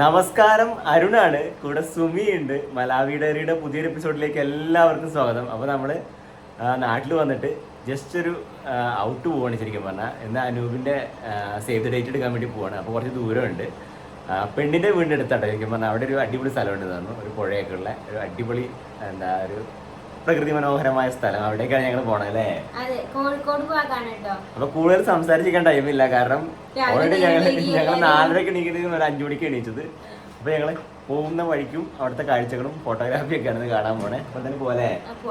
നമസ്കാരം അരുണാണ്. കൂടെ സുമി ഉണ്ട് മലാവി ഡയറിയുടെ പുതിയൊരു എപ്പിസോഡിലേക്ക് എല്ലാവർക്കും സ്വാഗതം. അപ്പോൾ നമ്മൾ നാട്ടിൽ വന്നിട്ട് ജസ്റ്റ് ഒരു ഔട്ട് പോവാണ് ശരിക്കും പറഞ്ഞാൽ എന്നാൽ അനൂപിന്റെ സേവ് ദ ഡേറ്റ് എടുക്കാൻ വേണ്ടി പോവാണ്. അപ്പോൾ കുറച്ച് ദൂരമുണ്ട്. പെണ്ണിന്റെ വീടിന്റെ അടുത്താട്ടോ ശരിക്കും പറഞ്ഞാൽ അവിടെ ഒരു അടിപൊളി സ്ഥലമുണ്ട് തന്നു ഒരു പുഴയൊക്കെ ഉള്ള ഒരു അടിപൊളി എന്താ ഒരു പ്രകൃതി മനോഹരമായ സ്ഥലം. അവിടേക്കാണ് ഞങ്ങൾ പോണത് അല്ലേ? അപ്പൊ കൂടുതൽ സംസാരിച്ചിരിക്കാൻ ടൈമില്ല കാരണം ഓൾറെഡി ഞങ്ങൾ ഞങ്ങൾ നാലരക്ക് എണീക്കുന്നത് ഒരു അഞ്ചു മണിക്ക് എണീച്ചത്. അപ്പൊ ഞങ്ങൾ പോകുന്ന വഴിക്കും അവിടുത്തെ കാഴ്ചകളും ഫോട്ടോഗ്രാഫി ഒക്കെ ആണ് കാണാൻ പോണേ. അപ്പൊ തന്നെ പോലെ അപ്പൊ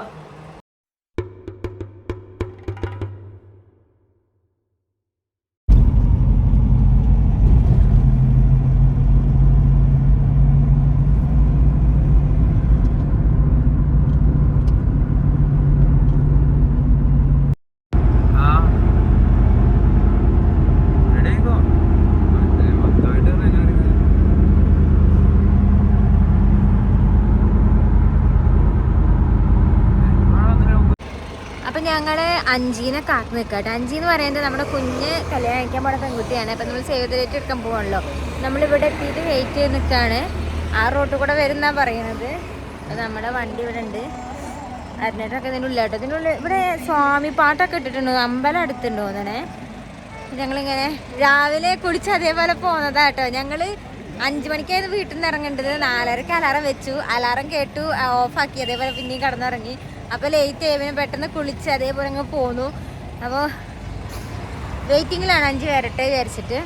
അപ്പൊ ഞങ്ങൾ അഞ്ചീനെ കാത്തു നിൽക്കട്ടെ അഞ്ചി എന്ന് പറയുന്നത് നമ്മുടെ കുഞ്ഞ് കല്യാണം കഴിക്കാൻ പോണ പെൺകുട്ടിയാണ്. അപ്പം നമ്മൾ സേവ് ഡേറ്റ് എടുക്കാൻ പോകണല്ലോ നമ്മളിവിടെ എത്തിയിട്ട് വെയിറ്റ് ചെയ്ത് നിൽക്കുകയാണ്. ആ റോട്ടിൽ കൂടെ വരുന്നാണ് പറയണത്. അപ്പം നമ്മുടെ വണ്ടി ഇവിടെ ഉണ്ട്. അരനേട്ടൊക്കെ ഇതിന്റെ ഉള്ളിലാട്ടോ ഇതിന്റെ ഉള്ളിൽ ഇവിടെ സ്വാമി പാട്ടൊക്കെ ഇട്ടിട്ടുണ്ടോ. അമ്പലം അടുത്തുണ്ടോ അങ്ങനെ ഞങ്ങളിങ്ങനെ രാവിലെ കുടിച്ച് അതേപോലെ പോകുന്നതാ കേട്ടോ. ഞങ്ങൾ അഞ്ചു മണിക്കായിരുന്നു വീട്ടിൽ നിന്ന് ഇറങ്ങേണ്ടത് നാലരക്ക് അലാറം വെച്ചു. അലാറം കേട്ടു ഓഫാക്കി അതേപോലെ പിന്നെയും കടന്നിറങ്ങി. അപ്പോൾ ലേറ്റ് ആയി പിന്നെ പെട്ടെന്ന് കുളിച്ച് അതേപോലെ അങ്ങ് പോന്നു. അപ്പോൾ വെയിറ്റിംഗിലാണ് അഞ്ചു വരട്ടെ വിചാരിച്ചിട്ട്.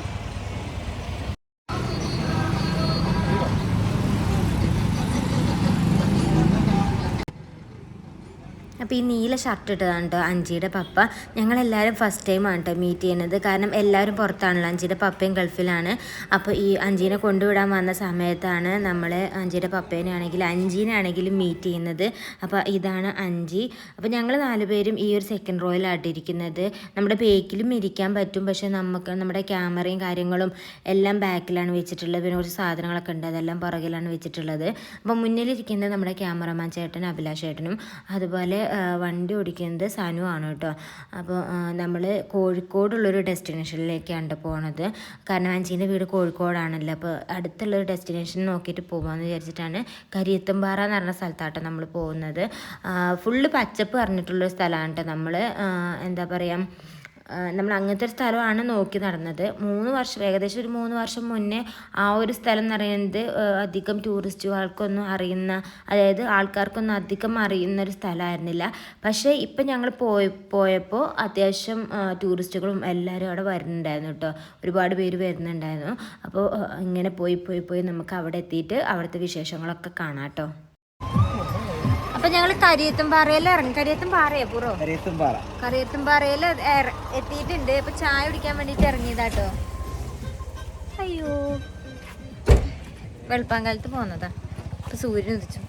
അപ്പോൾ ഈ നീല ഷർട്ട് ഇട്ടതാണ് കേട്ടോ അഞ്ചിയുടെ പപ്പ. ഞങ്ങളെല്ലാവരും ഫസ്റ്റ് ടൈമാണ് കേട്ടോ മീറ്റ് ചെയ്യുന്നത്. കാരണം എല്ലാവരും പുറത്താണല്ലോ. അഞ്ചിയുടെ പപ്പയും ഗൾഫിലാണ്. അപ്പോൾ ഈ അഞ്ചീനെ കൊണ്ടുവിടാൻ വന്ന സമയത്താണ് നമ്മൾ അഞ്ചിയുടെ പപ്പേനെ ആണെങ്കിലും അഞ്ചീനെ ആണെങ്കിലും മീറ്റ് ചെയ്യുന്നത്. അപ്പോൾ ഇതാണ് അഞ്ചി. അപ്പോൾ ഞങ്ങൾ നാലുപേരും ഈ ഒരു സെക്കൻഡ് റോയിലായിട്ടിരിക്കുന്നത് നമ്മുടെ ബേക്കിലും ഇരിക്കാൻ പറ്റും. പക്ഷേ നമുക്ക് നമ്മുടെ ക്യാമറയും കാര്യങ്ങളും എല്ലാം ബാക്കിലാണ് വെച്ചിട്ടുള്ളത്. പിന്നെ കുറച്ച് സാധനങ്ങളൊക്കെ ഉണ്ട്. അതെല്ലാം പുറകിലാണ് വെച്ചിട്ടുള്ളത്. അപ്പോൾ മുന്നിലിരിക്കുന്നത് നമ്മുടെ ക്യാമറമാൻ ചേട്ടൻ അഭിലാഷ് ചേട്ടനും. അതുപോലെ വണ്ടി ഓടിക്കുന്നത് സനു ആണ് കേട്ടോ. അപ്പോൾ നമ്മൾ കോഴിക്കോടുള്ളൊരു ഡെസ്റ്റിനേഷനിലേക്കാണ് പോണത്. കാരണം ആന്റീന്റെ വീട് കോഴിക്കോടാണല്ലോ. അപ്പോൾ അടുത്തുള്ളൊരു ഡെസ്റ്റിനേഷൻ നോക്കിയിട്ട് പോകാമെന്ന് വിചാരിച്ചിട്ടാണ് കരിയത്തുംപാറ എന്ന് പറഞ്ഞ സ്ഥലത്താട്ടോ നമ്മൾ പോകുന്നത്. ഫുള്ള് പച്ചപ്പ് പറഞ്ഞിട്ടുള്ളൊരു സ്ഥലമാണ് കേട്ടോ നമ്മൾ എന്താ പറയുക നമ്മൾ അങ്ങനത്തെ ഒരു സ്ഥലമാണ് നോക്കി നടന്നത്. മൂന്ന് വർഷം ഏകദേശം ഒരു മൂന്ന് വർഷം മുന്നേ ആ ഒരു സ്ഥലം എന്ന് പറയുന്നത് അധികം ടൂറിസ്റ്റുകൾക്കൊന്നും അറിയുന്ന അതായത് ആൾക്കാർക്കൊന്നും അധികം അറിയുന്ന ഒരു സ്ഥലമായിരുന്നില്ല. പക്ഷേ ഇപ്പം ഞങ്ങൾ പോയി പോയപ്പോൾ അത്യാവശ്യം ടൂറിസ്റ്റുകളും എല്ലാവരും അവിടെ വരുന്നുണ്ടായിരുന്നു കേട്ടോ. ഒരുപാട് പേര് വരുന്നുണ്ടായിരുന്നു. അപ്പോൾ ഇങ്ങനെ പോയി പോയി പോയി നമുക്ക് അവിടെ എത്തിയിട്ട് അവിടുത്തെ വിശേഷങ്ങളൊക്കെ കാണാം കേട്ടോ. അപ്പം ഞങ്ങൾ കരിയത്തും പാറയിൽ ഇറങ്ങി. കരിയത്തും പാറയോ പൂറോ. കരിയത്തും പാറയിൽ എത്തിയിട്ടുണ്ട്. ഇപ്പൊ ചായ കുടിക്കാൻ വേണ്ടിട്ട് ഇറങ്ങിയതാട്ടോ. അയ്യോ. വെളുപ്പാങ്കാലത്ത് പോന്നതാ. ഇപ്പൊ സൂര്യൻ ഉദിച്ചു.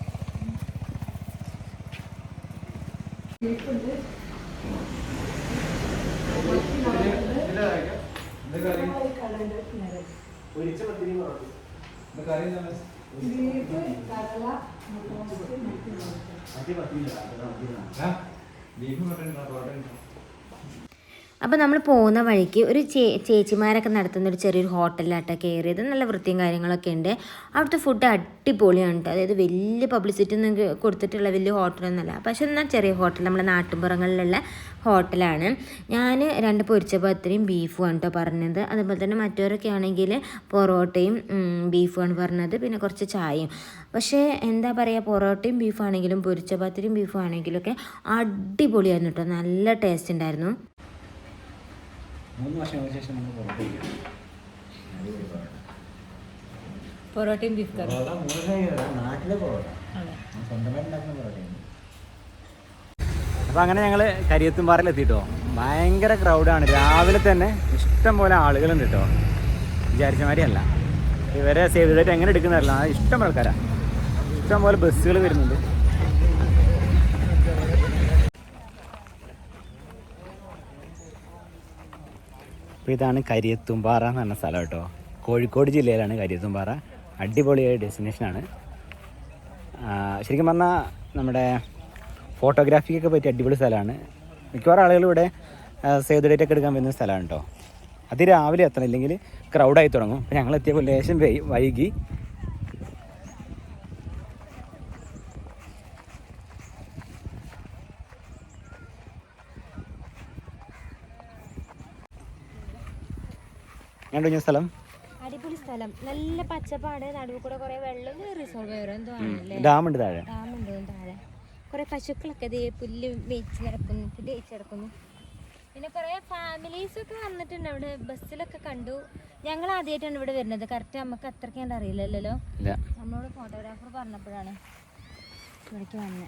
അപ്പോൾ നമ്മൾ പോകുന്ന വഴിക്ക് ഒരു ചേ ചേച്ചിമാരൊക്കെ നടത്തുന്ന ഒരു ചെറിയൊരു ഹോട്ടലിലാട്ടോ കയറിയത്. നല്ല വൃത്തിയും കാര്യങ്ങളൊക്കെ ഉണ്ട്. അവിടുത്തെ ഫുഡ് അടിപൊളിയാണ് കേട്ടോ അതായത് വലിയ പബ്ലിസിറ്റി ഒന്നും കൊടുത്തിട്ടുള്ള വലിയ ഹോട്ടലൊന്നുമല്ല പക്ഷെ എന്നാൽ ചെറിയ ഹോട്ടൽ നമ്മുടെ നാട്ടുപുറങ്ങളിലുള്ള ഹോട്ടലാണ്. ഞാൻ രണ്ട് പൊരിച്ച പത്തിരിയും ബീഫും ആണ് കേട്ടോ പറഞ്ഞത്. അതുപോലെ തന്നെ മറ്റവരൊക്കെ ആണെങ്കിൽ പൊറോട്ടയും ബീഫ് ബീഫുമാണ് പറഞ്ഞത്. പിന്നെ കുറച്ച് ചായയും. പക്ഷേ എന്താ പറയുക പൊറോട്ടയും ബീഫാണെങ്കിലും പൊരിച്ച പത്തിരിയും ബീഫും ആണെങ്കിലും ഒക്കെ അടിപൊളിയായിരുന്നു കേട്ടോ നല്ല ടേസ്റ്റ് ഉണ്ടായിരുന്നു. പൊറോട്ടയും ബീഫ് കറി. നാട്ടിലെ പൊറോട്ട. സ്വന്തമായിട്ട് ഉണ്ടാക്കുന്ന പൊറോട്ടയാണ്. അപ്പോൾ അങ്ങനെ ഞങ്ങൾ കരിയത്തുംപാറയിൽ എത്തിയിട്ടോ ഭയങ്കര ക്രൗഡാണ് രാവിലെ തന്നെ ഇഷ്ടം പോലെ ആളുകളുണ്ട് കേട്ടോ വിചാരിച്ച മാതിരിയല്ല. ഇവരെ സേവ് ചെയ്തിട്ട് എങ്ങനെ എടുക്കുന്നതല്ല ഇഷ്ടം ആൾക്കാരാണ് ഇഷ്ടം പോലെ ബസ്സുകൾ വരുന്നുണ്ട്. അപ്പോൾ ഇതാണ് കരിയത്തുംപാറ എന്ന് പറഞ്ഞ സ്ഥലം കേട്ടോ കോഴിക്കോട് ജില്ലയിലാണ് കരിയത്തുംപാറ. അടിപൊളിയായ ഡെസ്റ്റിനേഷനാണ് ശരിക്കും പറഞ്ഞാൽ നമ്മുടെ ഫോട്ടോഗ്രാഫിക്കൊക്കെ പറ്റിയ അടിപൊളി സ്ഥലമാണ്. മിക്കവാറും ആളുകൾ ഇവിടെ സേവ് ഡേറ്റ് ഒക്കെ എടുക്കാൻ വരുന്ന സ്ഥലമാണ് കേട്ടോ അത് രാവിലെ എത്തണം ഇല്ലെങ്കിൽ ക്രൗഡായി തുടങ്ങും. അപ്പോൾ ഞങ്ങൾ എത്തിയപ്പോൾ ലേശം വൈകി. കണ്ടു ഞാൻ സ്ഥലം? അടിപൊളി സ്ഥലം. നല്ല പച്ചപ്പാട് നടുവ് കൂടെ കുറെ വെള്ളം റിസോർട്ട് ഡാം ഉണ്ട് താഴെ. ഡാം ഉണ്ട് താഴെ. കുറെ പശുക്കളൊക്കെ ദേ പുല്ല് മേച്ച് നടക്കുന്നു പുല്ല് നടക്കുന്നു. പിന്നെ കുറെ ഫാമിലീസ് ഒക്കെ വന്നിട്ടുണ്ട്. അവിടെ ബസ്സിലൊക്കെ കണ്ടു. ഞങ്ങൾ ആദ്യമായിട്ടാണ് ഇവിടെ വരുന്നത്. കറക്റ്റ് നമുക്ക് അത്രയ്ക്ക് കണ്ട് അറിയില്ലല്ലോ. നമ്മളോട് ഫോട്ടോഗ്രാഫർ പറഞ്ഞപ്പോഴാണ് ഇവിടേക്ക് വന്നത്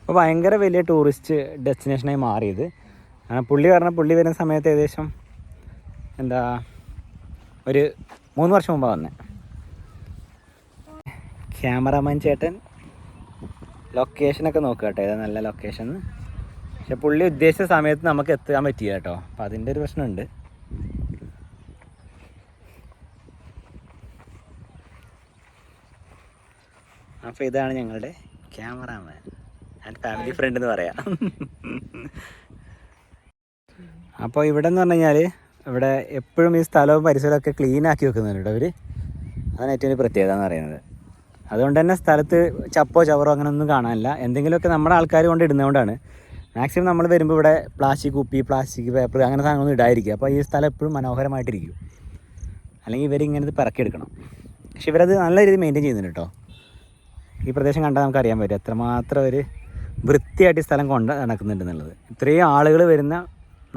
അപ്പോൾ ഭയങ്കര വലിയ ടൂറിസ്റ്റ് ഡെസ്റ്റിനേഷനായി മാറിയത്. പുള്ളി പറഞ്ഞ പുള്ളി വരുന്ന സമയത്ത് ഏകദേശം എന്താ ഒരു മൂന്ന് വർഷം മുമ്പാണ് വന്നത് ക്യാമറാമാൻ ചേട്ടൻ ലൊക്കേഷനൊക്കെ നോക്കുക കേട്ടോ. ഏതാ നല്ല ലൊക്കേഷൻ പക്ഷെ പുള്ളി ഉദ്ദേശിച്ച സമയത്ത് നമുക്ക് എത്താൻ പറ്റിയില്ല കേട്ടോ. അപ്പം അതിന്റെ ഒരു പ്രശ്നമുണ്ട്. അപ്പോൾ ഇതാണ് ഞങ്ങളുടെ ക്യാമറാമാൻ. ആൻഡ് ഫാമിലി ഫ്രണ്ട് എന്ന് പറയാം. അപ്പോൾ ഇവിടെ എന്ന് പറഞ്ഞു കഴിഞ്ഞാൽ ഇവിടെ എപ്പോഴും ഈ സ്ഥലവും പരിസരമൊക്കെ ഒക്കെ ക്ലീൻ ആക്കി വെക്കുന്നുണ്ട് അവർ അതാണ് ഏറ്റവും വലിയ പ്രത്യേകത എന്ന് പറയുന്നത്. അതുകൊണ്ട് തന്നെ സ്ഥലത്ത് ചപ്പോ ചവറോ അങ്ങനെ ഒന്നും കാണാനില്ല. എന്തെങ്കിലുമൊക്കെ നമ്മുടെ ആൾക്കാർ കൊണ്ട് ഇടുന്നതുകൊണ്ടാണ്. മാക്സിമം നമ്മൾ വരുമ്പോൾ ഇവിടെ പ്ലാസ്റ്റിക് കുപ്പി പ്ലാസ്റ്റിക് പേപ്പർ അങ്ങനെ സാധനങ്ങളൊന്നും ഇടാതിരിക്കുക. അപ്പോൾ ഈ സ്ഥലം എപ്പോഴും മനോഹരമായിട്ടിരിക്കും. അല്ലെങ്കിൽ ഇവരിങ്ങനെ പിറക്കിയെടുക്കണം. പക്ഷെ ഇവരത് നല്ല രീതിയിൽ മെയിന്റെയിൻ ചെയ്യുന്നുണ്ട് കേട്ടോ. ഈ പ്രദേശം കണ്ടാൽ നമുക്കറിയാൻ പറ്റും എത്രമാത്രം ഒരു വൃത്തിയായിട്ട് ഈ സ്ഥലം കൊണ്ട് നടക്കുന്നുണ്ട് എന്നുള്ളത്. ഇത്രയും ആളുകൾ വരുന്ന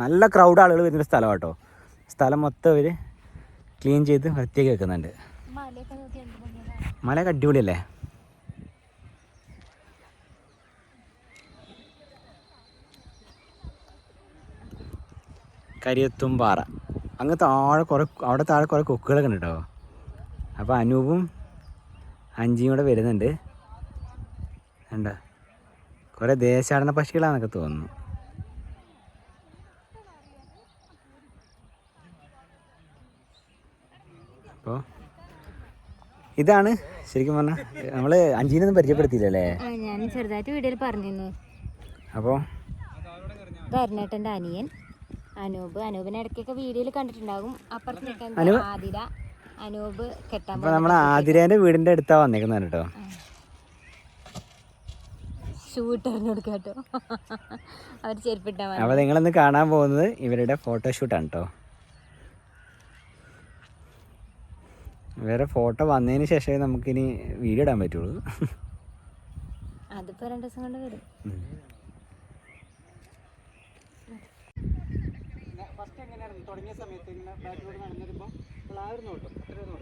നല്ല ക്രൗഡ് ആളുകൾ വരുന്ന സ്ഥലമാണ് സ്ഥലം കേട്ടോ. സ്ഥലം മൊത്തം അവർ ക്ലീൻ ചെയ്ത് വൃത്തിയാക്കി വെക്കുന്നുണ്ട്. മലയൊക്കെ അടിപൊളിയല്ലേ കരിയത്തും പാറ. അങ്ങ് താഴെ കുറേ അവിടെ താഴെ കുറേ കൊക്കുകളൊക്കെ ഉണ്ട് കേട്ടോ അപ്പോൾ അനൂപും അഞ്ചിയും കൂടെ വരുന്നുണ്ട്. കണ്ടോ? കുറേ ദേശാടന പക്ഷികളാണെന്നൊക്കെ തോന്നുന്നു. അപ്പോൾ ഇതാണ് ശരിക്കും പറഞ്ഞാൽ നമ്മൾ അഞ്ചിനൊന്നും പരിചയപ്പെടുത്തിയില്ലല്ലേ? ഞാൻ ചെറുതായിട്ട് വീഡിയോയിൽ പറഞ്ഞിരുന്നു. അപ്പോൾ ധരണേട്ടന്റെ അനിയൻ അനൂപ്. അനൂപിനെ ഇടയ്ക്കൊക്കെ വീഡിയോയിൽ കണ്ടിട്ടുണ്ടാകും. അപ്പുറത്ത്? ആതിര അനൂപ് കെട്ടാൻ അപ്പോൾ നമ്മൾ ആതിരേന്റെ വീടിന്റെ അടുത്താണ് വന്നേക്കുന്നത് കേട്ടോ. ഷൂട്ട് എറിഞ്ഞു കൊടുക്കുക കേട്ടോ അവർ ചെരുപ്പിട്ടാൽ അപ്പോൾ നിങ്ങളിന്ന് കാണാൻ പോകുന്നത് ഇവരുടെ ഫോട്ടോഷൂട്ടാണ് കേട്ടോ. വേറെ ഫോട്ടോ വന്നതിന് ശേഷമേ നമുക്കിനി വീഡിയോ ഇടാൻ പറ്റുള്ളൂ. അതിപ്പോ രണ്ടു ദിവസം കൊണ്ട് വരും. ഫസ്റ്റ് എങ്ങനെയായിരുന്നു? തുടങ്ങിയ സമയത്ത് ഇങ്ങനെ ബാക്കിലോട്ട് നടന്നിരുമ്പോൾ ആയിരുന്നു കേട്ടോ അത്രയൊന്നും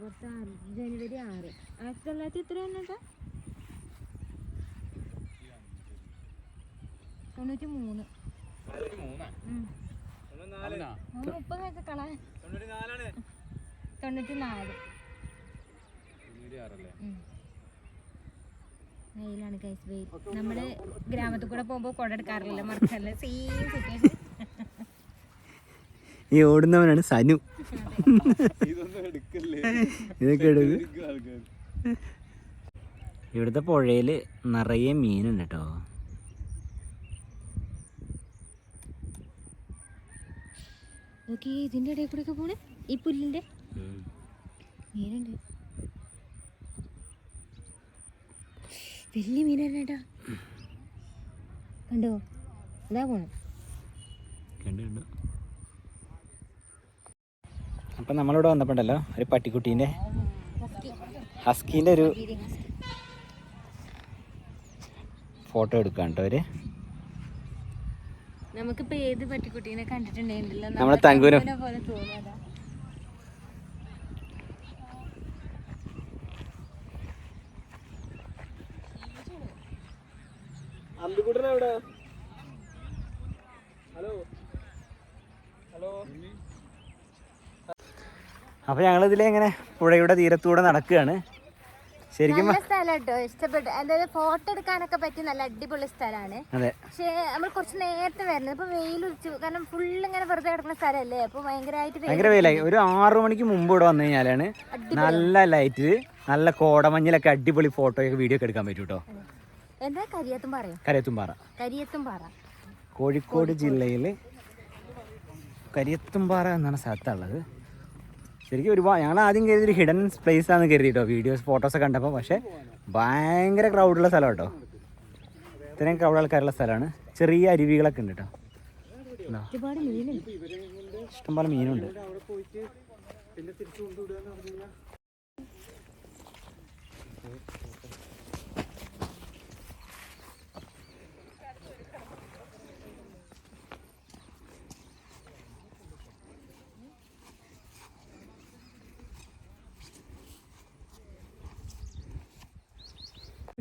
പത്ത് ആറ് ജനുവരി ആറ്. ആയിരത്തി തൊള്ളായിരത്തി എത്ര വന്നിട്ടാ? തൊണ്ണൂറ്റി മൂന്ന് മുപ്പതൊക്കെ കളാൻ തൊണ്ണൂറ്റി നാല് ഉം. വെയിലാണ് കൈസ് വെയിൽ. നമ്മൾ ഗ്രാമത്തിൽ കൂടെ പോകുമ്പോ കൊട എടുക്കാറില്ല മറക്കല്ല സെയിം സിറ്റുവേഷൻ ഈ ഓടുന്നവനാണ് സനു. ഇതൊക്കെ എടുക്ക്. ഇവിടുത്തെ പുഴയിൽ നിറയെ മീനുണ്ട് കേട്ടോ നോക്കി ഇതിന്റെ ഇടയിൽ കൂടെ പോണേ. ഈ പുല്ലിന്റെ? മീനുണ്ട്. വലിയ മീനാണ് കേട്ടോ കണ്ടോ? ഇതാ പോണേ കണ്ടു കണ്ടു. അപ്പം നമ്മളിവിടെ വന്നപ്പോണ്ടല്ലോ ഒരു പട്ടിക്കുട്ടീന്റെ ഹസ്കീന്റെ ഒരു ഫോട്ടോ എടുക്കാൻ കേട്ടോ അവർ. നമുക്കിപ്പോ ഏത് പട്ടിക്കുട്ടീനെ കണ്ടിട്ടുണ്ടെങ്കിലോ നമ്മളെ തങ്കുവിനെ പോലെ തോന്നുന്നതാ അപ്പോൾ ഞങ്ങളിതിലെ ഇങ്ങനെ പുഴയുടെ തീരത്തൂടെ നടക്കുകയാണ്. ശരിക്കും നല്ല സ്ഥലം കേട്ടോ ഇഷ്ടപ്പെട്ടു. അതായത് ഫോട്ടോ എടുക്കാനൊക്കെ പറ്റിയ നല്ല അടിപൊളി സ്ഥലമാണ്. പക്ഷേ നമ്മൾ കുറച്ച് നേരത്തെ വരണം ഇപ്പൊ വെയിൽ ഉദിച്ചു കാരണം ഫുൾ ഇങ്ങനെ വെറുതെ കിടക്കുന്ന സ്ഥലമല്ലേ? അപ്പൊ ഭയങ്കരമായിട്ട് ഭയങ്കര വെയിലായി. ഒരു ആറു മണിക്ക് മുമ്പ് ഇവിടെ വന്നു കഴിഞ്ഞാലാണ് നല്ല ലൈറ്റ് നല്ല കോടമഞ്ഞിലൊക്കെ അടിപൊളി ഫോട്ടോയൊക്കെ വീഡിയോ ഒക്കെ എടുക്കാൻ പറ്റും കേട്ടോ എന്താ കരിയത്തും കരിയത്തുംപാറ. കരിയത്തുംപാറ. കരിയത്തും പാറ കോഴിക്കോട് ജില്ലയിൽ കരിയത്തുംപാറ എന്നാണ് സ്ഥലത്തുള്ളത് ശരിക്കും ഒരുപാട് ഞങ്ങൾ ആദ്യം കരുതി ഒരു ഹിഡൻ പ്ലേസ് ആണെന്ന് കരുതിട്ടോ വീഡിയോസ് വീഡിയോസ് ഫോട്ടോസൊക്കെ കണ്ടപ്പോൾ പക്ഷേ ഭയങ്കര ക്രൗഡുള്ള സ്ഥലം കേട്ടോ. ഇത്രയും ക്രൗഡ് ആൾക്കാരുള്ള സ്ഥലമാണ്. ചെറിയ അരുവികളൊക്കെ ഉണ്ട് കേട്ടോ.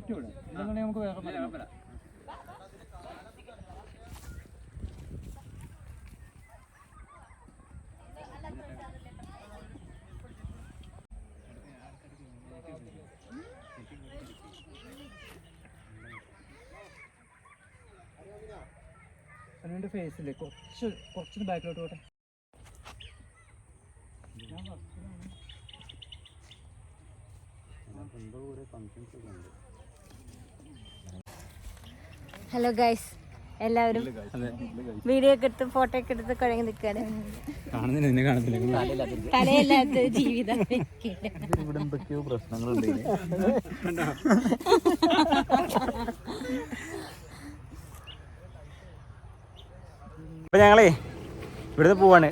ഉണ്ടോ? ഒരുപാട് നമുക്ക് വേറെ ഫേസില്ലേ കുറച്ച് കുറച്ച് ബാക്കിലോട്ട് പോട്ടെ ഹലോ ഗൈസ് എല്ലാവരും വീഡിയോ ഒക്കെ എടുത്ത് ഫോട്ടോ ഒക്കെ എടുത്ത് കുഴങ്ങി നിൽക്കാണ്. കാണുന്നില്ല നിന്നെ കാണുന്നില്ല. കലയില്ലാത്ത ജീവിതം. ഇവിടെ എന്തൊക്കെയോ പ്രശ്നങ്ങളുണ്ട് അപ്പൊ ഞങ്ങളേ ഇവിടുന്ന് പോവാണ്.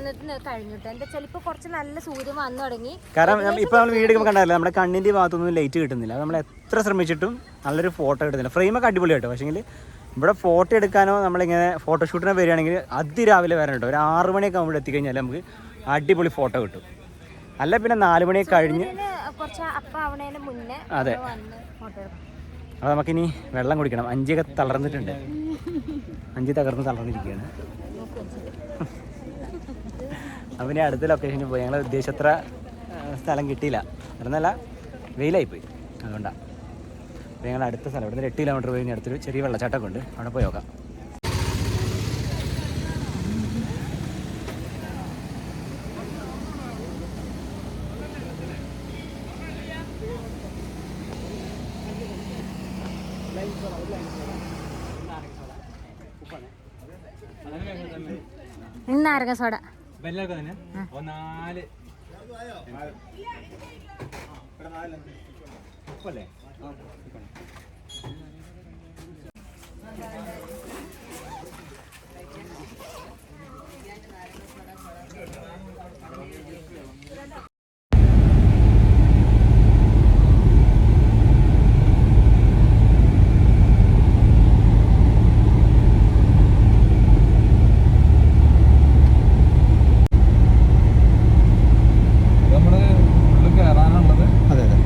എടുക്കുന്നത് കഴിഞ്ഞിട്ട്. എന്താ വെച്ചാൽ ഇപ്പൊ കുറച്ച് നല്ല സൂര്യൻ വന്നു തുടങ്ങി. കാരണം ഇപ്പൊ നമ്മൾ വീട് നമ്മുടെ കണ്ണിന്റെ ഭാഗത്തൊന്നും ലൈറ്റ് കിട്ടുന്നില്ല. നമ്മൾ എത്ര ശ്രമിച്ചിട്ടും നല്ലൊരു ഫോട്ടോ കിട്ടുന്നില്ല ഫ്രെയിമൊക്കെ അടിപൊളി കേട്ടോ. പക്ഷേങ്കിൽ ഇവിടെ ഫോട്ടോ എടുക്കാനോ നമ്മളിങ്ങനെ ഫോട്ടോഷൂട്ടിനോ വരികയാണെങ്കിൽ അതിരാവിലെ വരണം കേട്ടോ. ഒരു ആറ് മണിയൊക്കെ ആകുമ്പോൾ എത്തിക്കഴിഞ്ഞാൽ നമുക്ക് അടിപൊളി ഫോട്ടോ കിട്ടും. അല്ല പിന്നെ നാല് മണിയൊക്കെ കഴിഞ്ഞ് അപ്പം അതെ. അപ്പോൾ നമുക്കിനി വെള്ളം കുടിക്കണം. അഞ്ചൊക്കെ തളർന്നിട്ടുണ്ട്. അഞ്ച് തകർന്ന് തളർന്നിരിക്കുകയാണ്. അപ്പം ഇനി അടുത്ത ലൊക്കേഷനിൽ പോയി. ഞങ്ങൾ ഉദ്ദേശത്ര സ്ഥലം കിട്ടിയില്ല. എന്നല്ല വെയിലായി പോയി അതുകൊണ്ടാണ് അപ്പോൾ ഞങ്ങൾ അടുത്ത സ്ഥലം ഇവിടുന്ന് എട്ട് കിലോമീറ്റർ പോയി അടുത്തൊരു ചെറിയ വെള്ളച്ചാട്ടമൊക്കെ ഉണ്ട്. അവിടെ പോയി നോക്കാം. നാരങ്ങ സോഡ. എല്ലാവർക്കും തന്നെ. ഓ നാല്. ഉപ്പല്ലേ നമ്മൾ ഉള്ളിൽ കയറാനുള്ളത് അതെ അതെ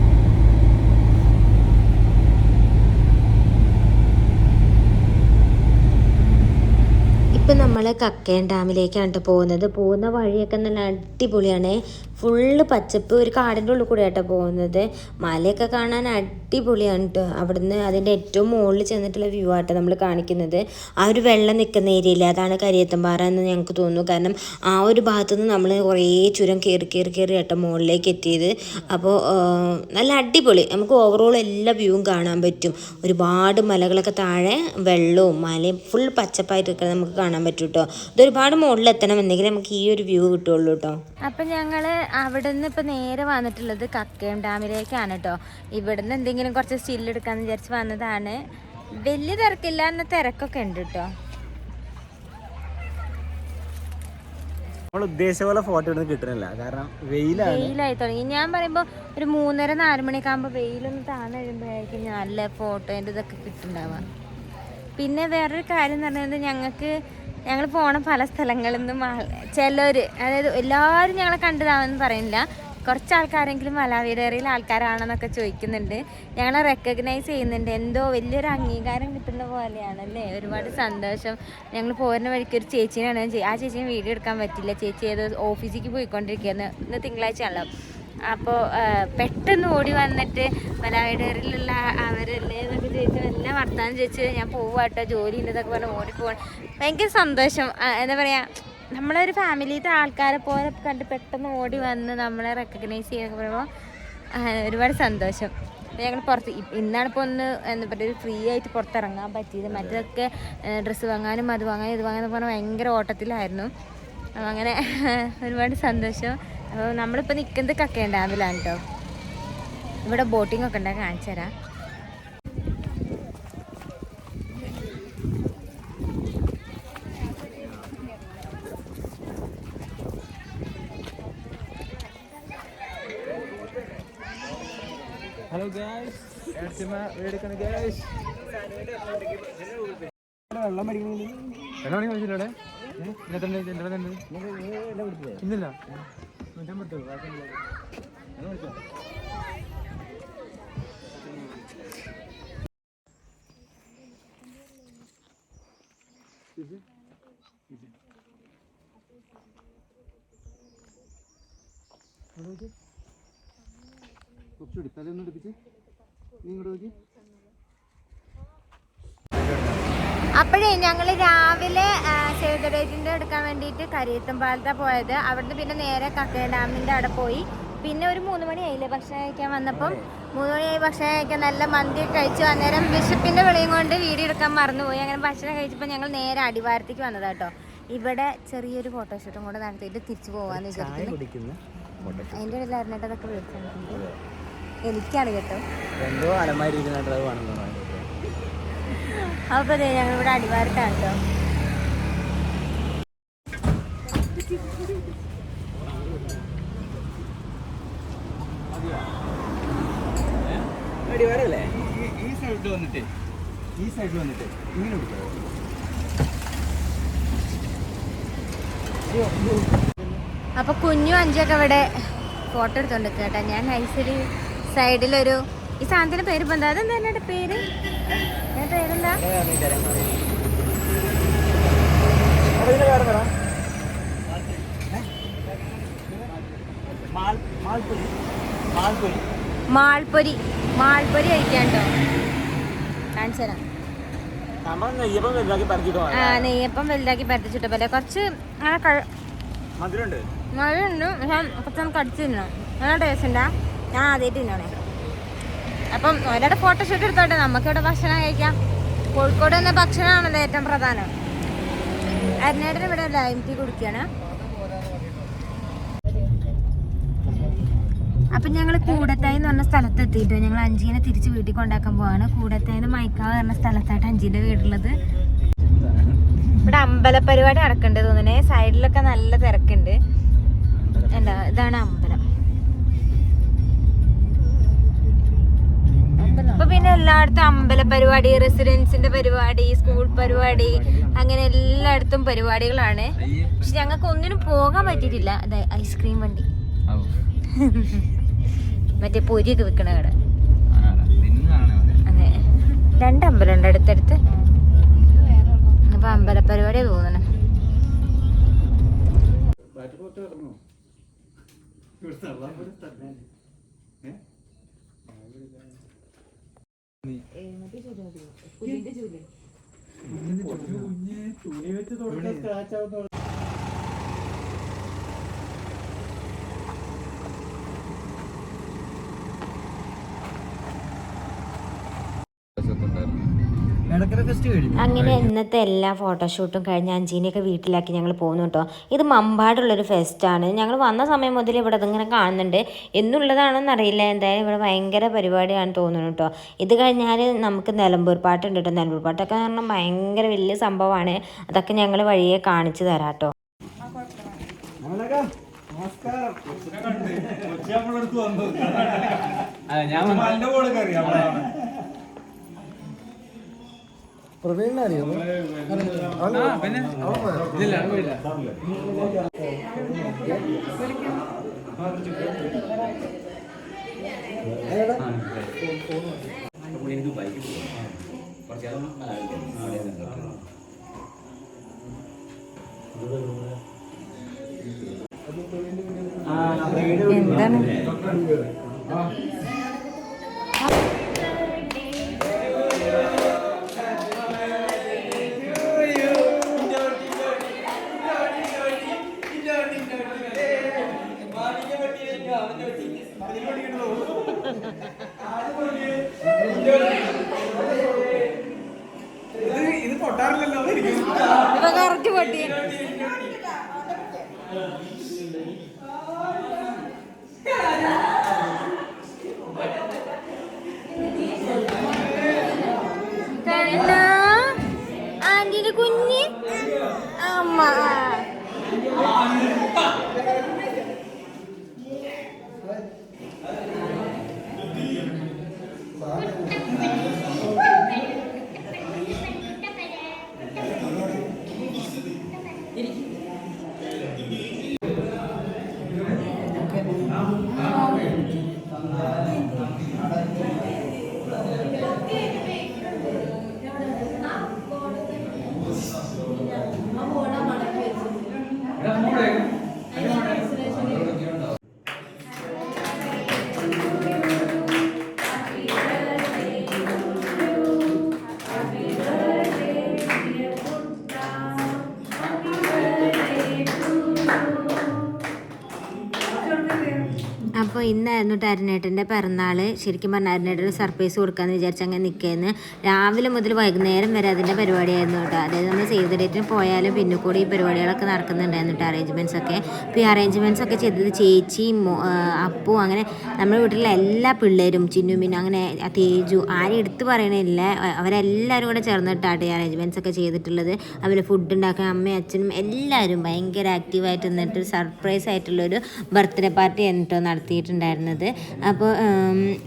ഇപ്പം നമ്മൾ കക്കയം ഡാമിലേക്കാണ് പോകുന്നത്. പോകുന്ന വഴിയൊക്കെ നല്ല അടിപൊളിയാണ്. ഫുള്ള് പച്ചപ്പ് ഒരു കാടിന്റെ ഉള്ളിൽ കൂടെ ആട്ടോ പോകുന്നത്. മലയൊക്കെ കാണാൻ അടിപൊളിയാണ് കേട്ടോ അവിടുന്ന് അതിന്റെ ഏറ്റവും മുകളിൽ ചെന്നിട്ടുള്ള വ്യൂ ആട്ടോ നമ്മൾ കാണിക്കുന്നത്. ആ ഒരു വെള്ളം നിൽക്കുന്ന ഏരിയയില്ല അതാണ് കരിയത്തമ്പാറ എന്ന് ഞങ്ങൾക്ക് തോന്നുന്നു. കാരണം ആ ഒരു ഭാഗത്തു നിന്ന് നമ്മൾ കുറേ ചുരം കയറി കയറി കയറി ആട്ടോ മുകളിലേക്ക് എത്തിയത്. അപ്പോൾ നല്ല അടിപൊളി. നമുക്ക് ഓവറോൾ എല്ലാ വ്യൂവും കാണാൻ പറ്റും. ഒരുപാട് മലകളൊക്കെ താഴെ വെള്ളവും മലയും ഫുൾ പച്ചപ്പായിട്ടൊക്കെ നമുക്ക് കാണാൻ പറ്റും കേട്ടോ. ഇത് ഒരുപാട് മുകളിൽ എത്തണമെന്നെങ്കിൽ നമുക്ക് ഈ ഒരു വ്യൂ കിട്ടുള്ളൂ കേട്ടോ അപ്പം ഞങ്ങൾ അവിടെ നിന്ന് ഇപ്പം നേരെ വന്നിട്ടുള്ളത് കക്കയം ഡാമിലേക്കാണ് കേട്ടോ ഇവിടുന്ന് എന്തെങ്കിലും കുറച്ച് സ്റ്റിൽ എടുക്കാമെന്ന് വിചാരിച്ച് വന്നതാണ്. വലിയ തിരക്കില്ല എന്ന തിരക്കൊക്കെ ഉണ്ട് കേട്ടോ നമ്മൾ ഉദ്ദേശിച്ച പോലെ ഫോട്ടോ കാരണം വെയിലാണ്. വെയിലായി തുടങ്ങി. ഞാൻ പറയുമ്പോൾ ഒരു മൂന്നര നാല് മണിയൊക്കെ ആകുമ്പോൾ വെയിലൊന്ന് താഴ്ന്നു കഴിയുമ്പോഴായിരിക്കും നല്ല ഫോട്ടോന്റെ ഇതൊക്കെ കിട്ടുന്നുണ്ടാവുക പിന്നെ വേറൊരു കാര്യം എന്ന് പറയുന്നത് ഞങ്ങൾക്ക് ഞങ്ങൾ പോണ പല സ്ഥലങ്ങളിൽ നിന്നും ചിലർ അതായത് എല്ലാവരും ഞങ്ങളെ കണ്ടതാണെന്ന് പറയുന്നില്ല കുറച്ച് ആൾക്കാരെങ്കിലും മലാവീരേറിയിലെ ആൾക്കാരാണെന്നൊക്കെ ചോദിക്കുന്നുണ്ട്. ഞങ്ങളെ റെക്കഗ്നൈസ് ചെയ്യുന്നുണ്ട്. എന്തോ വലിയൊരു അംഗീകാരം കിട്ടുന്ന പോലെയാണല്ലേ? ഒരുപാട് സന്തോഷം. ഞങ്ങൾ പോരുന്ന വഴിക്ക് ഒരു ചേച്ചീനാണ് ആ ചേച്ചീനെ വീഡിയോ എടുക്കാൻ പറ്റില്ല. ചേച്ചി ഏത് ഓഫീസിലേക്ക് പോയിക്കൊണ്ടിരിക്കുകയെന്ന് ഇന്ന് തിങ്കളാഴ്ച ആണല്ലോ അപ്പോൾ പെട്ടെന്ന് ഓടി വന്നിട്ട് മലയാളികളിലുള്ള അവരല്ലേ എന്നൊക്കെ ചോദിച്ചു എല്ലാം വർത്താനം ചോദിച്ച് ഞാൻ പോവാട്ടോ ജോലി ഉണ്ടെന്നൊക്കെ പറഞ്ഞ് ഓടിപ്പോകണം ഭയങ്കര സന്തോഷം. എന്താ പറയുക നമ്മളൊരു ഫാമിലിയിലത്തെ ആൾക്കാരെ പോലെ കണ്ട് പെട്ടെന്ന് ഓടി വന്ന് നമ്മളെ റെക്കഗ്നൈസ് ചെയ്യുക പറയുമ്പോൾ ഒരുപാട് സന്തോഷം. ഞങ്ങൾ പുറത്ത് ഇന്നാണിപ്പോൾ ഒന്ന് എന്താ പറയുക ഫ്രീ ആയിട്ട് പുറത്തിറങ്ങാൻ പറ്റിയത്. മറ്റതൊക്കെ ഡ്രസ്സ് വാങ്ങാനും അത് വാങ്ങാനും ഇത് വാങ്ങാനും പറഞ്ഞാൽ ഭയങ്കര ഓട്ടത്തിലായിരുന്നു. അങ്ങനെ ഒരുപാട് സന്തോഷം. അപ്പോൾ നമ്മളിപ്പോൾ നിൽക്കുന്നത് കക്കയം ഡാമിലാണ് കേട്ടോ ഇവിടെ ബോട്ടിംഗ് ഒക്കെ ഉണ്ടായി കാണിച്ചു തരാം. ഹലോ ഗായ്സ് ഗായ്സ് വെള്ളം ഇന്നില്ല? നൂറ്റമ്പത് കുറച്ചുകൂടി തലേന്ന് എടുപ്പിച്ച് നീ ഇങ്ങോട്ട് നോക്കി അപ്പോഴേ ഞങ്ങൾ രാവിലെ സേതുരേജിന്റെ എടുക്കാൻ വേണ്ടിയിട്ട് കരിയത്തുംപാലത്താണ് പോയത്. അവിടുന്ന് പിന്നെ നേരെ കക്കയ ഡാമിന്റെ അവിടെ പോയി. പിന്നെ ഒരു മൂന്ന് മണിയായില്ലേ ഭക്ഷണം കഴിക്കാൻ വന്നപ്പം? മൂന്ന് മണിയായി ഭക്ഷണം കഴിക്കാൻ നല്ല മന്തി കഴിച്ചു. അന്നേരം ബിഷപ്പിന്റെ വിളിയും കൊണ്ട് വീഡിയോ എടുക്കാൻ മറന്നുപോയി. അങ്ങനെ ഭക്ഷണം കഴിച്ചപ്പോൾ ഞങ്ങൾ നേരെ അടിവാരത്തേക്ക് വന്നതാ കേട്ടോ ഇവിടെ ചെറിയൊരു ഫോട്ടോഷൂട്ടും കൂടെ നടത്തിയിട്ട് തിരിച്ചു പോകാമെന്ന് വിചാരിക്കുന്നു. അതിന്റെ ഇടയിൽ അറിഞ്ഞിട്ട് അതൊക്കെ വിളിച്ചിട്ടുണ്ട് എനിക്കാണ് കേട്ടോ. എന്തോ അപ്പോൾ അതെ ഞങ്ങൾ ഇവിടെ അടിവാരത്താണ് കേട്ടോ അടിവാരല്ലേ? ഈ സൈഡിൽ വന്നിട്ട് ഈ സൈഡിൽ വന്നിട്ട് ഇങ്ങനെ അപ്പൊ കുഞ്ഞു അഞ്ചൊക്കെ ഇവിടെ ഫോട്ടോ എടുത്തോണ്ട് കേട്ടാ. ഞാൻ നൈസൊരു സൈഡിലൊരു ഈ സാധനത്തിന്റെ പേര് ഇപ്പൊ എന്താ? അതെന്താ എന്നെ പേര്? എന്റെ പേരെന്താ? മാൾപ്പൊരി. മാൾപ്പൊരി കഴിക്കാണ്ടോ കാണിച്ചു തരാം. നെയ്യപ്പം വലുതാക്കി പരത്തിച്ചിട്ട. പോലെ കുറച്ച് അങ്ങനെ മധുരമുണ്ട്. മഴയുണ്ട് പക്ഷെ കുറച്ച് കടിച്ചു തിന്നണം. നല്ല ടേസ്റ്റ് ഉണ്ടാ? ഞാൻ ആദ്യമായിട്ട് തിന്നണേ. അപ്പം ഒരാടെ ഫോട്ടോഷൂട്ട് എടുത്തോട്ടെ നമുക്കിവിടെ ഭക്ഷണം കഴിക്കാം. കോഴിക്കോട് തന്നെ ഭക്ഷണമാണല്ലോ ഏറ്റവും പ്രധാനം. അരുണേടൻ ഇവിടെ ലൈം ടീ കുടിക്കുകയാണ്. അപ്പം ഞങ്ങൾ കൂടത്തായി എന്ന് പറഞ്ഞ സ്ഥലത്ത് എത്തിയിട്ടോ? ഞങ്ങൾ അഞ്ചീനെ തിരിച്ച് വീട്ടിൽ കൊണ്ടാക്കാൻ പോവാണ്. കൂടത്തായി എന്ന് മൈക്കാവ് പറഞ്ഞ സ്ഥലത്തായിട്ട് അഞ്ചീന്റെ വീടുള്ളത്. ഇവിടെ അമ്പല പരിപാടി തോന്നുന്നേ. സൈഡിലൊക്കെ നല്ല തിരക്കുണ്ട്. എന്താ ഇതാണ് അമ്പലം. ഇപ്പൊ പിന്നെ എല്ലായിടത്തും അമ്പല പരിപാടി റെസിഡൻസിന്റെ പരിപാടി സ്കൂൾ പരിപാടി അങ്ങനെ എല്ലായിടത്തും പരിപാടികളാണ്. പക്ഷെ ഞങ്ങൾക്ക് ഒന്നിനും പോകാൻ പറ്റിയിട്ടില്ല. അതെ ഐസ്ക്രീം വണ്ടി. മറ്റേ പൊരിയൊക്കെ വിൽക്കണ കട. അതെ? രണ്ട് അമ്പലം ഉണ്ട് അടുത്തടുത്ത് അപ്പൊ അമ്പല പരിപാടിയാ തോന്നണേ. എടക്കര സ്ക്രാച്ച് കഴിഞ്ഞു അങ്ങനെ ഇന്നത്തെ എല്ലാ ഫോട്ടോഷൂട്ടും കഴിഞ്ഞ് അഞ്ചീനെയൊക്കെ വീട്ടിലാക്കി ഞങ്ങൾ പോകുന്നു കേട്ടോ ഇത് മമ്പാടുള്ളൊരു ഫെസ്റ്റാണ് ഞങ്ങൾ വന്ന സമയം മുതൽ ഇവിടെ അതിങ്ങനെ കാണുന്നുണ്ട്. എന്നുള്ളതാണോന്ന് അറിയില്ല. എന്തായാലും ഇവിടെ ഭയങ്കര പരിപാടിയാണ് തോന്നുന്നു കേട്ടോ ഇത് കഴിഞ്ഞാൽ നമുക്ക് നിലമ്പൂർ പാട്ടുണ്ട് കേട്ടോ നിലമ്പൂർ പാട്ടൊക്കെ പറഞ്ഞാൽ ഭയങ്കര വലിയ സംഭവമാണ്. അതൊക്കെ ഞങ്ങൾ വഴിയെ കാണിച്ചു തരാം കേട്ടോ നമസ്കാരം. ഞാൻ പ്രവീണിനെ അറിയോ പിന്നെ? ആ എന്താണ്? ഇന്നായിരുന്നു കേട്ടോ അരുണേട്ടന്റെ പിറന്നാൾ ശരിക്കും പറഞ്ഞാൽ അരുണേട്ടന് സർപ്രൈസ് കൊടുക്കാമെന്ന് വിചാരിച്ച് അങ്ങനെ നിൽക്കുകയെന്ന് രാവിലെ മുതൽ വൈകുന്നേരം വരെ അതിന്റെ പരിപാടിയായിരുന്നു കേട്ടോ അതായത് നമ്മൾ സേവ് ദ ഡേറ്റിന് പോയാലും പിന്നെ കൂടി ഈ പരിപാടികളൊക്കെ നടക്കുന്നുണ്ടായിരുന്നു കേട്ടോ അറേഞ്ച്മെന്റ്സ് ഒക്കെ. അപ്പോൾ ഈ അറേഞ്ച്മെന്റ്സ് ഒക്കെ ചെയ്തത് ചേച്ചി അപ്പു അങ്ങനെ നമ്മുടെ വീട്ടിലെ എല്ലാ പിള്ളേരും ചിന്നു മിന്നു അങ്ങനെ തേജു ആരും എടുത്തു പറയണില്ല. അവരെല്ലാവരും കൂടെ ചേർന്നിട്ടാണ് ഈ അറേഞ്ച്മെന്റ്സ് ഒക്കെ ചെയ്തിട്ടുള്ളത്. അവരെ ഫുഡ് ഉണ്ടാക്കാൻ അമ്മയും അച്ഛനും എല്ലാവരും ഭയങ്കര ആക്റ്റീവായിട്ട് നിന്നിട്ട് സർപ്രൈസ് ആയിട്ടുള്ളൊരു ബർത്ത്ഡേ പാർട്ടി എന്നിട്ടോ നടത്തിയിട്ടുണ്ടായിരുന്നത് അപ്പോൾ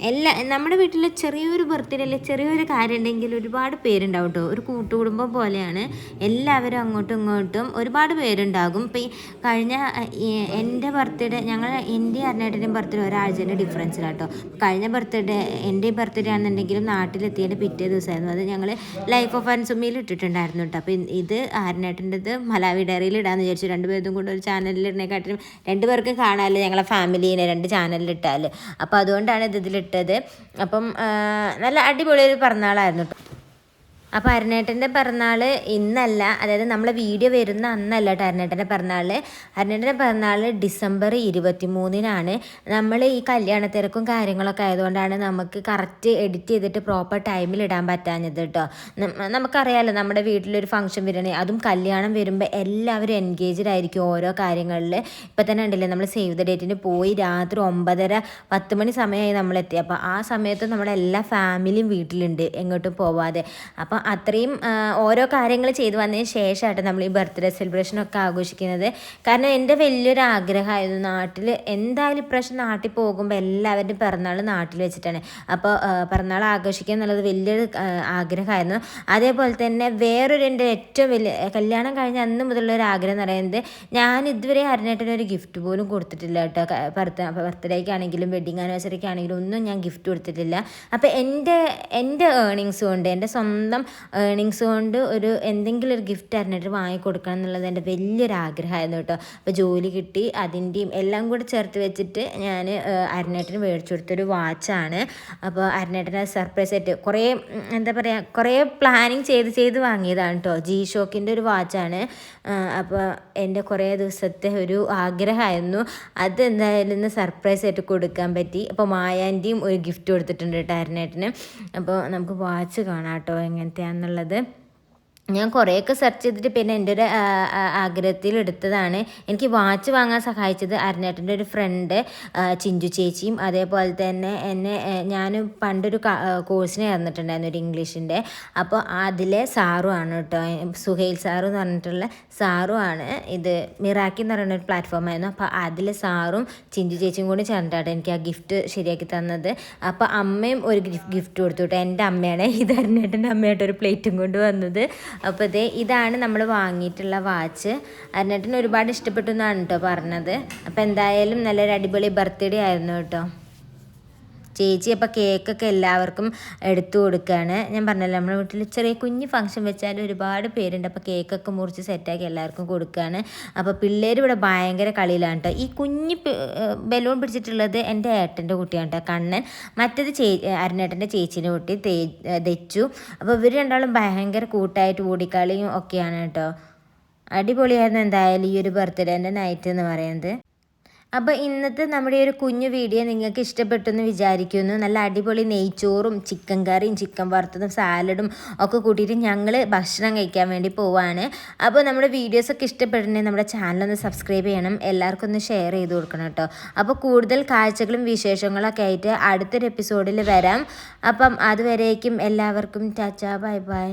എല്ലാ നമ്മുടെ വീട്ടിൽ ചെറിയൊരു ബർത്ത്ഡേ അല്ലെങ്കിൽ ചെറിയൊരു കാര്യം ഉണ്ടെങ്കിൽ ഒരുപാട് പേരുണ്ടാവും കേട്ടോ ഒരു കൂട്ടുകുടുംബം പോലെയാണ്. എല്ലാവരും അങ്ങോട്ടും ഇങ്ങോട്ടും ഒരുപാട് പേരുണ്ടാകും. ഇപ്പം ഈ കഴിഞ്ഞ എന്റെ ബർത്ത്ഡേ ഞങ്ങൾ എന്റെ അരുണേട്ടന്റെയും ബർത്ത്ഡേ ഒരാഴ്ചന്റെ ഡിഫറൻസിലാട്ടോ കഴിഞ്ഞ ബർത്ത്ഡേ എന്റെ ബർത്ത്ഡേ ആണെന്നുണ്ടെങ്കിലും നാട്ടിലെത്തിയതിന്റെ പിറ്റേ ദിവസമായിരുന്നു അത് ഞങ്ങൾ ലൈഫ് ഓഫ് അൻസുമിയിൽ ഇട്ടിട്ടുണ്ടായിരുന്നു കേട്ടോ അപ്പോൾ ഇത് ആരനേട്ടന്റെത് മലാവി ഡയറിയിൽ ഇടാമെന്ന് വിചാരിച്ചു. രണ്ടുപേരും കൂടെ ഒരു ചാനലിൽ ഇടണേക്കാട്ടിലും രണ്ടുപേർക്കും കാണാമല്ലോ ഞങ്ങളെ ഫാമിലീനെ രണ്ട് ചാനലിൽ ഇട്ടാൽ അപ്പോൾ അതുകൊണ്ടാണ് ഇത് ഇതിലിട്ടത്. അപ്പം നല്ല അടിപൊളി ഒരു പിറന്നാളായിരുന്നു അപ്പോൾ അരുണേട്ടന്റെ പിറന്നാൾ ഇന്നല്ല അതായത് നമ്മളെ വീഡിയോ വരുന്ന അന്നല്ല കേട്ടോ അരുണേട്ടന്റെ പിറന്നാൾ അരുണേട്ടന്റെ പിറന്നാൾ ഡിസംബർ ഇരുപത്തി മൂന്നിനാണ് നമ്മൾ ഈ കല്യാണ തിരക്കും കാര്യങ്ങളൊക്കെ ആയതുകൊണ്ടാണ് നമുക്ക് കറക്റ്റ് എഡിറ്റ് ചെയ്തിട്ട് പ്രോപ്പർ ടൈമിൽ ഇടാൻ പറ്റാഞ്ഞത് കേട്ടോ. നമുക്കറിയാമല്ലോ നമ്മുടെ വീട്ടിലൊരു ഫംഗ്ഷൻ വരണേ അതും കല്യാണം വരുമ്പോൾ എല്ലാവരും എൻഗേജ്ഡ് ആയിരിക്കും ഓരോ കാര്യങ്ങളിൽ ഇപ്പം തന്നെ ഉണ്ടല്ലേ നമ്മൾ സേവ് ദ ഡേറ്റിന് പോയി രാത്രി ഒമ്പതര പത്ത് മണി സമയമായി നമ്മളെത്തി. അപ്പോൾ ആ സമയത്ത് നമ്മുടെ എല്ലാ ഫാമിലിയും വീട്ടിലുണ്ട് എങ്ങോട്ടും പോവാതെ. അപ്പോൾ അത്രയും ഓരോ കാര്യങ്ങൾ ചെയ്തു വന്നതിന് ശേഷമായിട്ട് നമ്മൾ ഈ ബർത്ത്ഡേ സെലിബ്രേഷനൊക്കെ ആഘോഷിക്കുന്നത്. കാരണം എന്റെ വലിയൊരു ആഗ്രഹമായിരുന്നു നാട്ടിൽ എന്തായാലും ഇപ്രാവശ്യം നാട്ടിൽ പോകുമ്പോൾ എല്ലാവരുടെയും പിറന്നാൾ നാട്ടിൽ വെച്ചിട്ടാണ്. അപ്പോൾ പിറന്നാൾ ആഘോഷിക്കുക എന്നുള്ളത് വലിയൊരു ആഗ്രഹമായിരുന്നു. അതേപോലെ തന്നെ വേറൊരു എന്റെ ഏറ്റവും വലിയ കല്യാണം കഴിഞ്ഞ അന്ന് മുതലുള്ള ഒരു ആഗ്രഹം എന്ന് പറയുന്നത് ഞാൻ ഇതുവരെ അരുണേട്ടന് ഒരു ഗിഫ്റ്റ് പോലും കൊടുത്തിട്ടില്ല കേട്ടോ. ബർത്ത്ഡേക്ക് ആണെങ്കിലും വെഡിങ് ആനിവേഴ്സറിക്ക് ആണെങ്കിലും ഒന്നും ഞാൻ ഗിഫ്റ്റ് കൊടുത്തിട്ടില്ല. അപ്പോൾ എന്റെ എന്റെ ഏർണിങ്സ് കൊണ്ട് എന്റെ സ്വന്തം ഏർണിങ്സ് കൊണ്ട് ഒരു എന്തെങ്കിലും ഒരു ഗിഫ്റ്റ് അറിഞ്ഞിട്ട് വാങ്ങിക്കൊടുക്കണം എന്നുള്ളത് എന്റെ വലിയൊരു ആഗ്രഹമായിരുന്നു കേട്ടോ. അപ്പോൾ ജോലി കിട്ടി അതിന്റെയും എല്ലാം കൂടി ചേർത്ത് വെച്ചിട്ട് ഞാൻ അരുണേട്ടന് മേടിച്ചു കൊടുത്തൊരു വാച്ചാണ് അപ്പോൾ അരുണേട്ടന് സർപ്രൈസ് ആയിട്ട് കുറേ എന്താ പറയുക കുറേ പ്ലാനിങ് ചെയ്ത് ചെയ്ത് വാങ്ങിയതാണ് കേട്ടോ. ജി ഷോക്കിന്റെ ഒരു വാച്ചാണ് അപ്പോൾ എന്റെ കുറേ ദിവസത്തെ ഒരു ആഗ്രഹമായിരുന്നു. അത് എന്തായാലും ഇന്ന് സർപ്രൈസ് ആയിട്ട് കൊടുക്കാൻ പറ്റി. അപ്പോൾ മായാന്റെയും ഒരു ഗിഫ്റ്റ് കൊടുത്തിട്ടുണ്ട് കേട്ടോ അരുണേട്ടന്. അപ്പോൾ നമുക്ക് വാച്ച് കാണാം കേട്ടോ എങ്ങനത്തെയാണെന്നുള്ളത് ഞാൻ കുറേയൊക്കെ സെർച്ച് ചെയ്തിട്ട് പിന്നെ എന്റെ ഒരു ആഗ്രഹത്തിൽ എടുത്തതാണ്. എനിക്ക് വാച്ച് വാങ്ങാൻ സഹായിച്ചത് അരുണേട്ടന്റെ ഒരു ഫ്രണ്ട് ചിഞ്ചു ചേച്ചിയും. അതേപോലെ തന്നെ എന്നെ ഞാൻ പണ്ടൊരു കോഴ്സിന് ചേർന്നിട്ടുണ്ടായിരുന്നു ഒരു ഇംഗ്ലീഷിന്റെ. അപ്പോൾ അതിലെ സാറും ആണ് കേട്ടോ. സുഹൈൽ സാറു എന്ന് പറഞ്ഞിട്ടുള്ള സാറും ആണ്. ഇത് മിറാക്കി എന്ന് പറയുന്ന ഒരു പ്ലാറ്റ്ഫോം ആയിരുന്നു. അപ്പോൾ അതിലെ സാറും ചിഞ്ചു ചേച്ചിയും കൂടി ചേർന്നിട്ടാണ് എനിക്ക് ആ ഗിഫ്റ്റ് ശരിയാക്കി തന്നത്. അപ്പോൾ അമ്മയും ഒരു ഗിഫ്റ്റ് കൊടുത്തു കേട്ടോ. എന്റെ അമ്മയാണ് ഇത് അരുണേട്ടന്റെ അമ്മയായിട്ട് ഒരു പ്ലേറ്റും കൊണ്ട് വന്നത്. അപ്പോൾ ഇതേ ഇതാണ് നമ്മൾ വാങ്ങിയിട്ടുള്ള വാച്ച്. അരുണേട്ടന് ഒരുപാട് ഇഷ്ടപ്പെട്ടു എന്നാണ് കേട്ടോ പറഞ്ഞത്. അപ്പോൾ എന്തായാലും നല്ലൊരു അടിപൊളി ബർത്ത്ഡേ ആയിരുന്നു കേട്ടോ ചേച്ചി അപ്പോൾ കേക്കൊക്കെ എല്ലാവർക്കും എടുത്തു കൊടുക്കുകയാണ് ഞാൻ പറഞ്ഞല്ലോ നമ്മുടെ വീട്ടിൽ ചെറിയ കുഞ്ഞ് ഫംഗ്ഷൻ വെച്ചാൽ ഒരുപാട് പേരുണ്ട്. അപ്പോൾ കേക്കൊക്കെ മുറിച്ച് സെറ്റാക്കി എല്ലാവർക്കും കൊടുക്കുകയാണ് അപ്പോൾ പിള്ളേർ ഇവിടെ ഭയങ്കര കളിയിലാണ് കേട്ടോ ഈ കുഞ്ഞ് ബലൂൺ പിടിച്ചിട്ടുള്ളത് എന്റെ ഏട്ടന്റെ കുട്ടിയാണ് കേട്ടോ കണ്ണൻ. മറ്റത് ചേ അരുണേട്ടന്റെ ചേച്ചീന്റെ കുട്ടി തേ തെച്ചു അപ്പോൾ ഇവർ രണ്ടാളും ഭയങ്കര കൂട്ടായിട്ട് ഓടിക്കളിയും ഒക്കെയാണ് കേട്ടോ അടിപൊളിയായിരുന്നു എന്തായാലും ഈ ഒരു ബർത്ത്ഡേന്റെ നൈറ്റ് എന്ന് പറയുന്നത്. അപ്പോൾ ഇന്നത്തെ നമ്മുടെ ഒരു കുഞ്ഞു വീഡിയോ നിങ്ങൾക്ക് ഇഷ്ടപ്പെട്ടെന്ന് വിചാരിക്കുന്നു. നല്ല അടിപൊളി നെയ്ച്ചോറും ചിക്കൻ കറിയും ചിക്കൻ വറുത്തതും സാലഡും ഒക്കെ കൂട്ടിയിട്ട് ഞങ്ങൾ ഭക്ഷണം കഴിക്കാൻ വേണ്ടി പോവാണ്. അപ്പോൾ നമ്മുടെ വീഡിയോസൊക്കെ ഇഷ്ടപ്പെട്ടിട്ടുണ്ടെങ്കിൽ നമ്മുടെ ചാനലൊന്ന് സബ്സ്ക്രൈബ് ചെയ്യണം. എല്ലാവർക്കും ഒന്ന് ഷെയർ ചെയ്ത് കൊടുക്കണം കേട്ടോ. അപ്പോൾ കൂടുതൽ കാഴ്ചകളും വിശേഷങ്ങളൊക്കെ ആയിട്ട് അടുത്തൊരു എപ്പിസോഡിൽ വരാം. അപ്പം അതുവരേക്കും എല്ലാവർക്കും ടാറ്റാ ബൈ ബൈ.